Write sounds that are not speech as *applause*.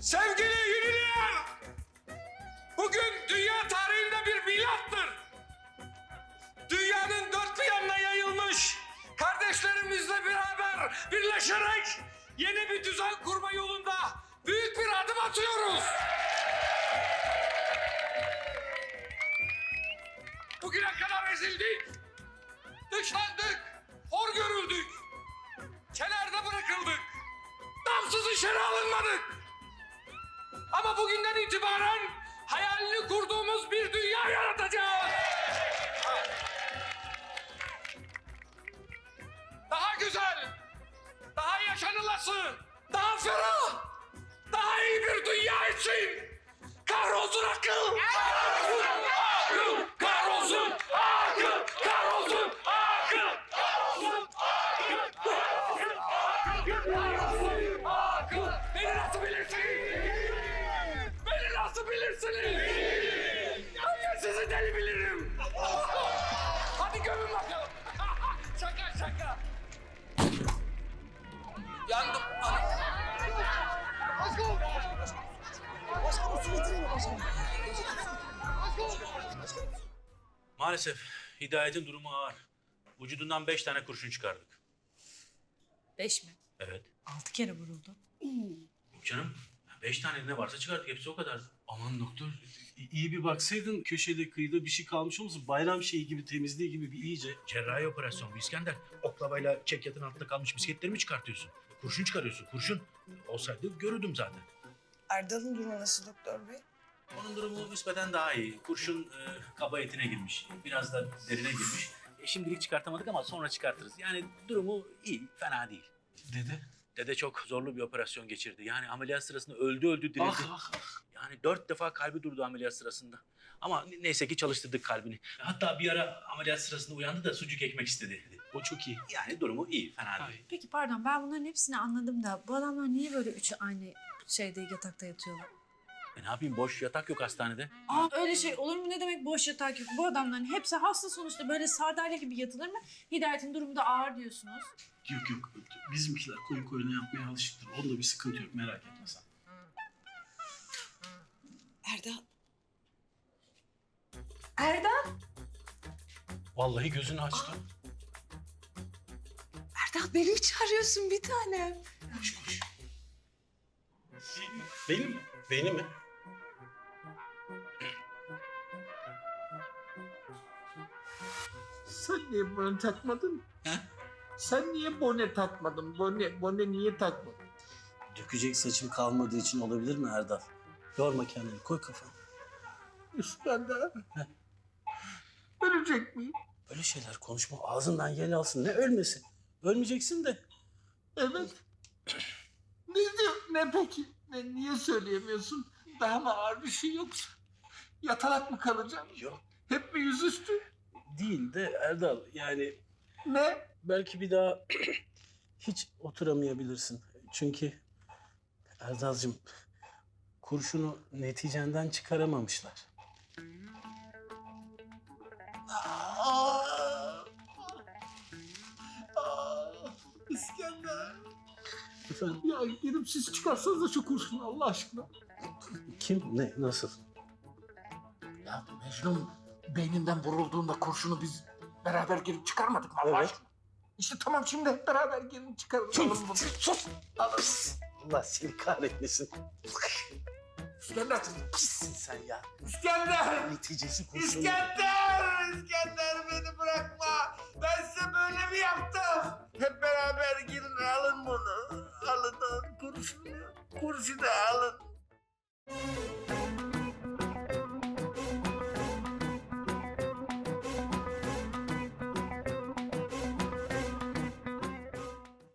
Sevgili Yunililer! Bugün dünya tarihinde bir milattır. Dünyanın dört bir yanına yayılmış kardeşlerimizle beraber birleşerek yeni bir düzen kurma yolunda büyük bir adım atıyoruz. Bugüne kadar ezildik, dışlandık, hor görüldük, kenarda bırakıldık, damsız içeri alınmadık. Ama bugünden itibaren hayalini kurduğumuz bir dünya yaratacağız. Daha güzel, daha yaşanılası, daha ferah, daha iyi bir dünya için kahrolsun akıl! Hadi gömün bakalım. *laughs* şaka şaka. Yandım. Maalesef Hidayet'in durumu ağır. Vücudundan beş tane kurşun çıkardık. Beş mi? Evet. Altı kere vuruldu. Canım. Beş tane ne varsa çıkardık. Hepsi o kadar. Aman doktor iyi bir baksaydın köşede kıyıda bir şey kalmış olmasın? Bayram şeyi gibi temizliği gibi bir iyice. Cerrahi operasyon bu İskender. Oklavayla çekyatın altında kalmış misketleri mi çıkartıyorsun? Kurşun çıkarıyorsun. Kurşun. Olsaydı görürdüm zaten. Erdal'ın durumu nasıl doktor bey? Onun durumu nispeten daha iyi. Kurşun e, kaba etine girmiş. Biraz da derine girmiş. E, şimdilik çıkartamadık ama sonra çıkartırız. Yani durumu iyi, fena değil. Dede. Dede çok zorlu bir operasyon geçirdi. Yani ameliyat sırasında öldü öldü dirildi. Ah ah ah. Yani dört defa kalbi durdu ameliyat sırasında. Ama ne- neyse ki çalıştırdık kalbini. Hatta bir ara ameliyat sırasında uyandı da sucuk ekmek istedi. O çok iyi. Yani durumu iyi, fena Ay. değil. Peki pardon ben bunların hepsini anladım da bu adamlar niye böyle üçü aynı şeyde yatakta yatıyorlar? E ne yapayım boş yatak yok hastanede. Aa öyle şey olur mu ne demek boş yatak yok? Bu adamların hepsi hasta sonuçta böyle sardalya gibi yatılır mı? Hidayet'in durumu da ağır diyorsunuz. Yok yok bizimkiler koyun koyuna yapmaya alışıktır. Onda bir sıkıntı yok merak etme sen. Erdal. Erdal! Vallahi gözünü açtı. Erdal beni mi çağırıyorsun bir tanem? Koş koş. Benim mi? Beni mi? Sen niye bone takmadın? He? Sen niye bone takmadın? Bone, bone niye takmadın? Dökecek saçım kalmadığı için olabilir mi Erdal? Yorma kendini koy kafanı. İskender. Ölecek miyim? Böyle şeyler konuşma ağzından yel alsın. Ne ölmesin? Ölmeyeceksin de. Evet. *clears throat* Ne diyor? Ne peki? Ne, niye söyleyemiyorsun? Daha mı ağır bir şey yoksa? Yatarak mı kalacağım? Yok. Hep mi yüzüstü? Değil de Erdal yani Ne? belki bir daha *clears throat* hiç oturamayabilirsin. Çünkü Erdal'cığım kurşunu neticenden çıkaramamışlar. Aa! Aa! İskender. Efendim Ya gidip siz çıkarsanız da şu kurşunu Allah aşkına. kim ne nasıl? Ya Mecnun beyninden vurulduğunda kurşunu biz beraber girip çıkarmadık mı Allah Evet. aşkına? İşte tamam şimdi hep beraber girin çıkaralım. bunu. Sus! Allah seni kahretmesin. İskender! Pissin sen ya. İskender! Neticesi kurşun. İskender! İskender beni bırakma! Ben size böyle mi yaptım? Hep beraber girin alın bunu. Alın alın kurşunu. Kurşunu alın.